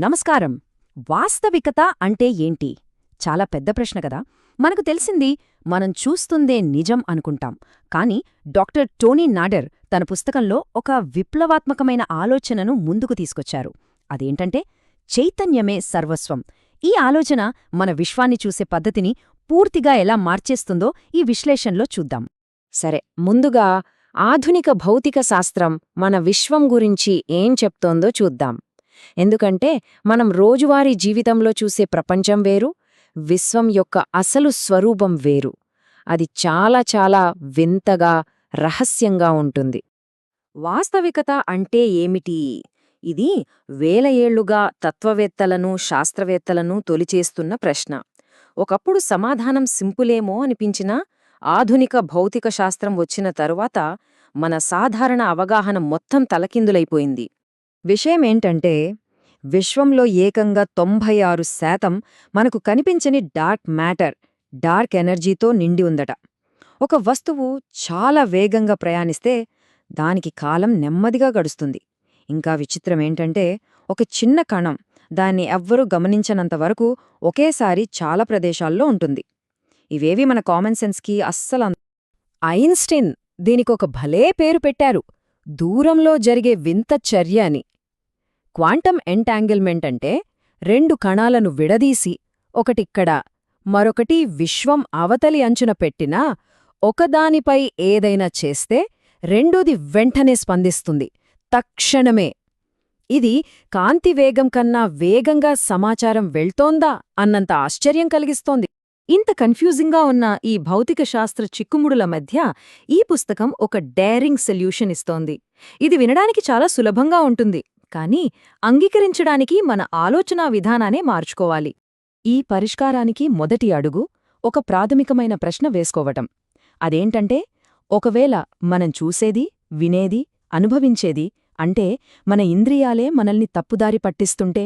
నమస్కారం. వాస్తవికత అంటే ఏంటి? చాలా పెద్ద ప్రశ్న కదా. మనకు తెలిసింది మనం చూస్తుందే నిజం అనుకుంటాం. కాని డాక్టర్ టోనీ నాడర్ తన పుస్తకంలో ఒక విప్లవాత్మకమైన ఆలోచనను ముందుకు తీసుకొచ్చారు. అదేంటంటే చైతన్యమే సర్వస్వం. ఈ ఆలోచన మన విశ్వాన్ని చూసే పద్ధతిని పూర్తిగా ఎలా మార్చేస్తుందో ఈ విశ్లేషణలో చూద్దాం. సరే ముందుగా ఆధునిక భౌతిక శాస్త్రం మన విశ్వం గురించి ఏం చెప్తోందో చూద్దాం. ఎందుకంటే మనం రోజువారీ జీవితంలో చూసే ప్రపంచం వేరు విశ్వం యొక్క అసలు స్వరూపం వేరు. అది చాలా చాలా వింతగా రహస్యంగా ఉంటుంది. వాస్తవికత అంటే ఏమిటి? ఇది వేల ఏళ్ళుగా తత్వవేత్తలను శాస్త్రవేత్తలను తొలిచేస్తున్న ప్రశ్న. ఒకప్పుడు సమాధానం సింపులేమో అనిపించినా ఆధునిక భౌతిక శాస్త్రం వచ్చిన తరువాత మన సాధారణ అవగాహన మొత్తం తలకిందులైపోయింది. విషయమేంటంటే విశ్వంలో ఏకంగా తొంభై ఆరు శాతం మనకు కనిపించని డార్క్ మ్యాటర్ డార్క్ ఎనర్జీతో నిండి ఉందట. ఒక వస్తువు చాలా వేగంగా ప్రయాణిస్తే దానికి కాలం నెమ్మదిగా గడుస్తుంది. ఇంకా విచిత్రమేంటంటే ఒక చిన్న కణం దాన్ని ఎవ్వరూ గమనించనంతవరకు ఒకేసారి చాలా ప్రదేశాల్లో ఉంటుంది. ఇవేవి మన కామన్ సెన్స్కి అస్సలు ఐన్స్టీన్ దీనికొక భలే పేరు పెట్టారు. దూరంలో జరిగే వింత చర్య అని. క్వాంటం ఎంటాంగిల్మెంట్ అంటే రెండు కణాలను విడదీసి ఒకటిక్కడ మరొకటి విశ్వం అవతలి అంచున పెట్టినా ఒకదానిపై ఏదైనా చేస్తే రెండోది వెంటనే స్పందిస్తుంది. తక్షణమే. ఇది కాంతి వేగం కన్నా వేగంగా సమాచారం వెళ్తోందా అన్నంత ఆశ్చర్యం కలిగిస్తోంది. ఇంత కన్ఫ్యూజింగ్గా ఉన్న ఈ భౌతిక శాస్త్ర చిక్కుముడుల మధ్య ఈ పుస్తకం ఒక డేరింగ్ సొల్యూషన్ ఇస్తోంది. ఇది వినడానికి చాలా సులభంగా ఉంటుంది. కానీ అంగీకరించడానికి మన ఆలోచనా విధానానే మార్చుకోవాలి. ఈ పరిష్కారానికి మొదటి అడుగు ఒక ప్రాథమికమైన ప్రశ్న వేసుకోవటం. అదేంటంటే ఒకవేళ మనం చూసేది వినేది అనుభవించేది అంటే మన ఇంద్రియాలే మనల్ని తప్పుదారి పట్టిస్తుంటే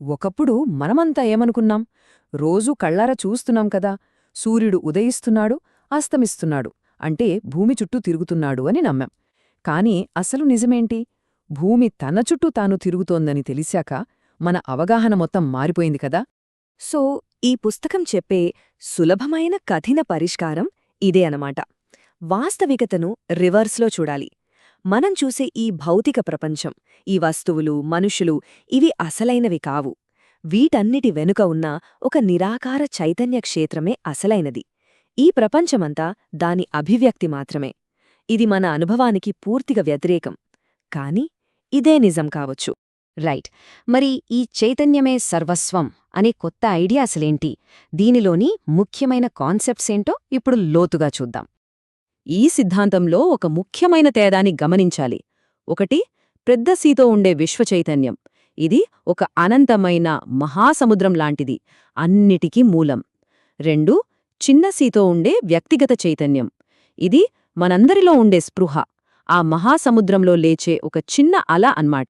ఒకప్పుడు మనమంతా ఏమనుకున్నాం? రోజూ కళ్ళార చూస్తున్నాం కదా సూర్యుడు ఉదయిస్తున్నాడు అస్తమిస్తున్నాడు అంటే భూమి చుట్టూ తిరుగుతున్నాడు అని నమ్మాం. కాని అసలు నిజమేంటి? భూమి తన చుట్టూ తాను తిరుగుతోందని తెలిసాక మన అవగాహన మొత్తం మారిపోయింది కదా? సో ఈ పుస్తకం చెప్పే సులభమైన కఠిన పరిష్కారం ఇదే అనమాట వాస్తవికతను రివర్స్లో చూడాలి. మనం చూసే ఈ భౌతిక ప్రపంచం ఈ వస్తువులు మనుషులు ఇవి అసలైనవి కావు. వీటన్నిటి వెనుక ఉన్న ఒక నిరాకార చైతన్య క్షేత్రమే అసలైనది. ఈ ప్రపంచమంతా దాని అభివ్యక్తి మాత్రమే. ఇది మన అనుభవానికి పూర్తిగా వ్యతిరేకం. కాని ఇదే నిజం కావచ్చు. రైట్. మరి ఈ చైతన్యమే సర్వస్వం అనే కొత్త ఐడియా అసలేంటి దీనిలోని ముఖ్యమైన కాన్సెప్ట్స్ ఏంటో ఇప్పుడు లోతుగా చూద్దాం. ఈ సిద్ధాంతంలో ఒక ముఖ్యమైన తేడాని గమనించాలి. ఒకటి పెద్ద సీతో ఉండే విశ్వచైతన్యం ఇది ఒక అనంతమైన మహాసముద్రం లాంటిది అన్నిటికీ మూలం. రెండు చిన్న సీతో ఉండే వ్యక్తిగత చైతన్యం. ఇది మనందరిలో ఉండే స్పృహ. ఆ మహాసముద్రంలో లేచే ఒక చిన్న అల అన్మాట.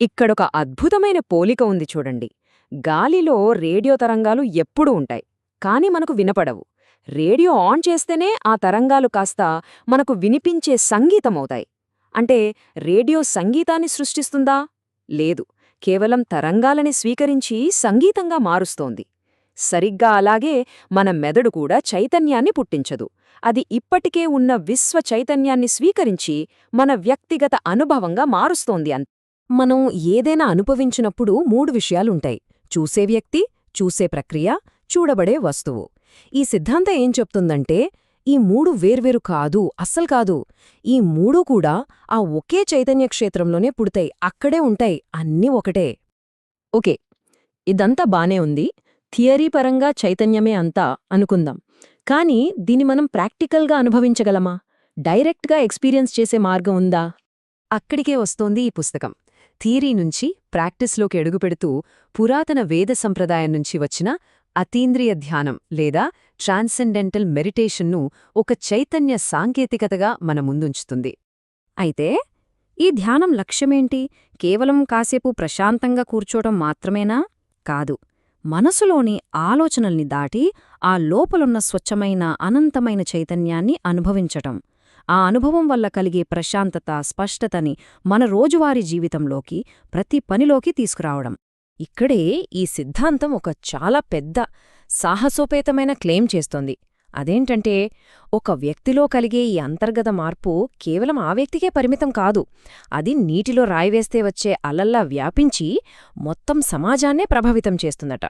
ఇక్కడొక అద్భుతమైన పోలిక ఉంది చూడండి. గాలిలో రేడియో తరంగాలు ఎప్పుడూ ఉంటాయి కాని మనకు వినపడవు. రేడియో ఆన్ చేస్తేనే ఆ తరంగాలు కాస్త మనకు వినిపించే సంగీతమవుతాయి. అంటే రేడియో సంగీతాన్ని సృష్టిస్తుందా? లేదు. కేవలం తరంగాలని స్వీకరించి సంగీతంగా మారుస్తోంది. సరిగ్గా అలాగే మన మెదడు కూడా చైతన్యాన్ని పుట్టించదు. అది ఇప్పటికే ఉన్న విశ్వ చైతన్యాన్ని స్వీకరించి మన వ్యక్తిగత అనుభవంగా మారుస్తోంది అంత మనం ఏదైనా అనుభవించినప్పుడు మూడు విషయాలుంటాయి. చూసే వ్యక్తి చూసే ప్రక్రియ చూడబడే వస్తువు. ఈ సిద్ధాంతం ఏం చెప్తుందంటే ఈ మూడు వేర్వేరు కాదు అస్సలు కాదు. ఈ మూడు కూడా ఆ ఒకే చైతన్య క్షేత్రంలోనే పుడతాయి. అక్కడే ఉంటాయి. అన్నీ ఒకటే. ఓకే. ఇదంతా బానే ఉంది. థియరీ పరంగా చైతన్యమే అంతా అనుకుందాం. కానీ దీన్ని మనం ప్రాక్టికల్గా అనుభవించగలమా? డైరెక్ట్గా ఎక్స్పీరియన్స్ చేసే మార్గం ఉందా? అక్కడికే వస్తోంది ఈ పుస్తకం. థియరీ నుంచి ప్రాక్టీస్లోకి అడుగుపెడుతూ పురాతన వేద సంప్రదాయం నుంచి వచ్చిన అతీంద్రియ ధ్యానం లేదా ట్రాన్సెండెంటల్ మెడిటేషన్ను ఒక చైతన్య సాంకేతికతగా మన ముందుంచుతుంది. అయితే ఈ ధ్యానం లక్ష్యమేంటి? కేవలం కాసేపు ప్రశాంతంగా కూర్చోటం మాత్రమేనా? కాదు. మనసులోని ఆలోచనల్ని దాటి ఆ లోపలున్న స్వచ్ఛమైన అనంతమైన చైతన్యాన్ని అనుభవించటం. ఆ అనుభవం వల్ల కలిగే ప్రశాంతత స్పష్టతని మన రోజువారీ జీవితంలోకి ప్రతి పనిలోకి తీసుకురావడం. ఇక్కడే ఈ సిద్ధాంతం ఒక చాలా పెద్ద సాహసోపేతమైన క్లెయిమ్ చేస్తోంది. అదేంటంటే ఒక వ్యక్తిలో కలిగే ఈ అంతర్గత మార్పు కేవలం ఆ వ్యక్తికే పరిమితం కాదు. అది నీటిలో రాయివేస్తే వచ్చే అలల్లా వ్యాపించి మొత్తం సమాజాన్నే ప్రభావితం చేస్తుందట.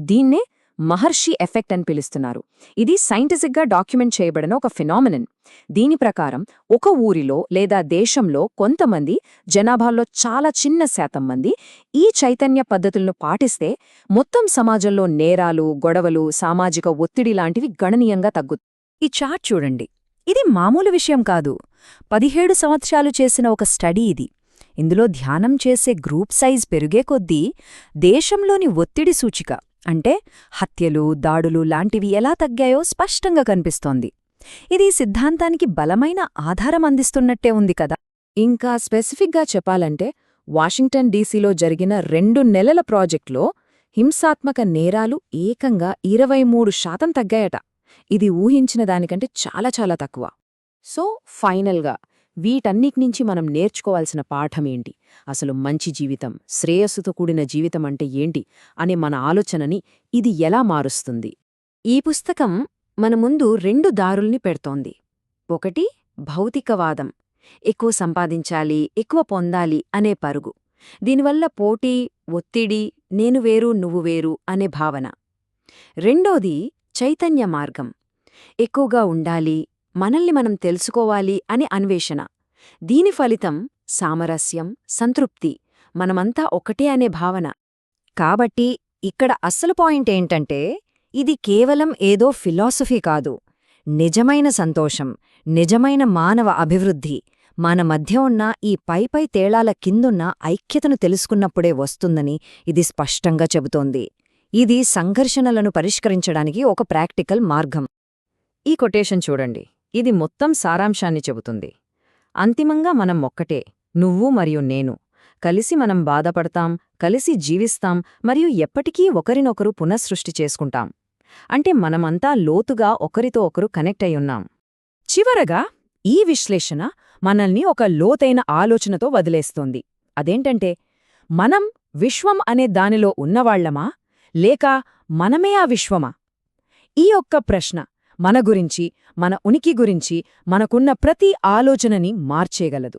దీన్నే మహర్షి ఎఫెక్ట్ అని పిలుస్తున్నారు. ఇది సైంటిఫిక్గా డాక్యుమెంట్ చేయబడిన ఒక ఫినామినన్. దీని ప్రకారం ఒక ఊరిలో లేదా దేశంలో కొంతమంది జనాభాలో చాలా చిన్న శాతం మంది ఈ చైతన్య పద్ధతులను పాటిస్తే మొత్తం సమాజంలో నేరాలు గొడవలు సామాజిక ఒత్తిడి లాంటివి గణనీయంగా తగ్గు ఈ చార్ట్ చూడండి. ఇది మామూలు విషయం కాదు. పదిహేడు సంవత్సరాలు చేసిన ఒక స్టడీ ఇది. ఇందులో ధ్యానం చేసే గ్రూప్ సైజ్ పెరిగే కొద్దీ దేశంలోని ఒత్తిడి సూచిక. అంటే హత్యలు దాడులు లాంటివి ఎలా తగ్గాయో స్పష్టంగా కనిపిస్తోంది. ఇది సిద్ధాంతానికి బలమైన ఆధారం అందిస్తున్నట్టే ఉంది కదా. ఇంకా స్పెసిఫిక్గా చెప్పాలంటే వాషింగ్టన్ డీసీలో జరిగిన రెండు నెలల ప్రాజెక్టులో హింసాత్మక నేరాలు ఏకంగా ఇరవై మూడు శాతం తగ్గాయట. ఇది ఊహించిన దానికంటే చాలా చాలా తక్కువ. సో ఫైనల్గా వీటన్నిటినుంచి మనం నేర్చుకోవాల్సిన పాఠమేంటి? అసలు మంచి జీవితం శ్రేయస్సుతో కూడిన జీవితం అంటే ఏంటి? అనే మన ఆలోచనని ఇది ఎలా మారుస్తుంది? ఈ పుస్తకం మన ముందు రెండు దారుల్ని పెడుతోంది. ఒకటి భౌతికవాదం. ఎక్కువ సంపాదించాలి ఎక్కువ పొందాలి అనే పరుగు. దీనివల్ల పోటీ ఒత్తిడి నేను వేరు నువ్వు వేరు అనే భావన. రెండోది చైతన్య మార్గం. ఎక్కువగా ఉండాలి మనల్ని మనం తెలుసుకోవాలి అని అన్వేషణ. దీని ఫలితం సామరస్యం సంతృప్తి మనమంతా ఒకటే అనే భావన. కాబట్టి ఇక్కడ అస్సలు పాయింట్ ఏంటంటే ఇది కేవలం ఏదో ఫిలాసఫీ కాదు. నిజమైన సంతోషం నిజమైన మానవ అభివృద్ధి మన మధ్య ఉన్న ఈ పైపై తేళాల కిందున్న ఐక్యతను తెలుసుకున్నప్పుడే వస్తుందని ఇది స్పష్టంగా చెబుతోంది. ఇది సంఘర్షణలను పరిష్కరించడానికి ఒక ప్రాక్టికల్ మార్గం. ఈ కొటేషన్ చూడండి. ఇది మొత్తం సారాంశాన్ని చెబుతుంది. అంతిమంగా మనం ఒక్కటే నువ్వు మరియు నేను. కలిసి మనం బాధపడతాం కలిసి జీవిస్తాం మరియు ఎప్పటికీ ఒకరినొకరు పునఃసృష్టి చేసుకుంటాం. అంటే మనమంతా లోతుగా ఒకరితో ఒకరు కనెక్ట్ అయ్యున్నాం చివరగా ఈ విశ్లేషణ మనల్ని ఒక లోతైన ఆలోచనతో వదిలేస్తోంది. అదేంటంటే మనం విశ్వం అనే దానిలో ఉన్నవాళ్ళమా లేక మనమే ఆ విశ్వమా? ఈ ఒక్క ప్రశ్న మన గురించి మన ఉనికి గురించి మనకున్న ప్రతి ఆలోచనని మార్చేయగలదు.